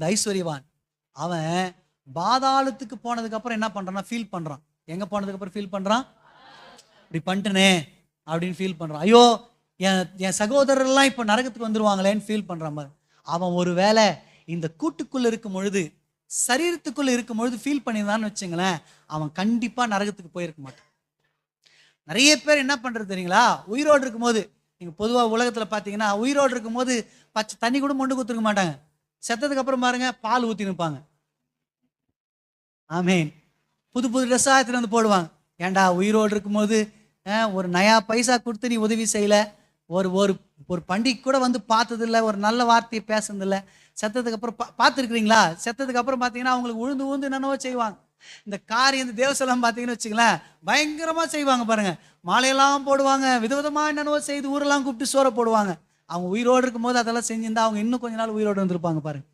இந்த ஐஸ்வர்யவான். அவன் பாதாளத்துக்கு போனதுக்கப்புறம் என்ன பண்ணுறான் ஃபீல் பண்ணுறான் எங்கே போனதுக்கப்புறம் ஃபீல் பண்ணுறான் இப்படி பண்ணிட்டனே அப்படின்னு ஃபீல் பண்ணுறான் ஐயோ என் என் சகோதரர்லாம் இப்போ நரகத்துக்கு வந்துடுவாங்களேன்னு ஃபீல் பண்ணுறான் மாதிரி அவன் ஒரு வேளை இந்த கூட்டுக்குள்ளே இருக்கும் பொழுது சரீரத்துக்குள்ளே இருக்கும் பொழுது ஃபீல் பண்ணியிருந்தான்னு வச்சுங்களேன் அவன் கண்டிப்பாக நரகத்துக்கு போயிருக்க மாட்டான். நிறைய பேர் என்ன பண்ணுறது தெரியுங்களா? உயிரோடு இருக்கும்போது நீங்கள் பொதுவாக உலகத்தில் பார்த்தீங்கன்னா உயிரோடு இருக்கும்போது பச்சை தண்ணி கூட மொண்டு கொடுத்துருக்க மாட்டாங்க. செத்ததுக்கு அப்புறம் பாருங்க பால் ஊத்தி நிற்பாங்க. ஆமேன். புது புது ட்ரெஸ்ஸாக எடுத்துட்டு வந்து போடுவாங்க. ஏன்டா உயிரோடு இருக்கும்போது ஒரு நயா பைசா கொடுத்து நீ உதவி செய்யல. ஒரு ஒரு ஒரு பண்டிகை கூட வந்து பார்த்ததில்ல. ஒரு நல்ல வார்த்தையை பேசுனதில்ல. செத்ததுக்கு அப்புறம் பா பார்த்துருக்குறீங்களா? செத்ததுக்கு அப்புறம் பார்த்தீங்கன்னா அவங்களுக்கு உழுந்து உழுந்து என்னென்னவோ செய்வாங்க. இந்த காரியம் இந்த தேவசலம் பார்த்தீங்கன்னு வச்சுங்களேன் பயங்கரமாக செய்வாங்க பாருங்கள் மாலையெல்லாம் போடுவாங்க. விதவிதமாக என்னென்னவோ செய்து ஊரெல்லாம் கூப்பிட்டு சோற போடுவாங்க. அவங்க உயிரோடு இருக்கும்போது அதெல்லாம் செஞ்சிருந்தா அவங்க இன்னும் கொஞ்ச நாள் உயிரோடு வந்திருப்பாங்க பாருங்க.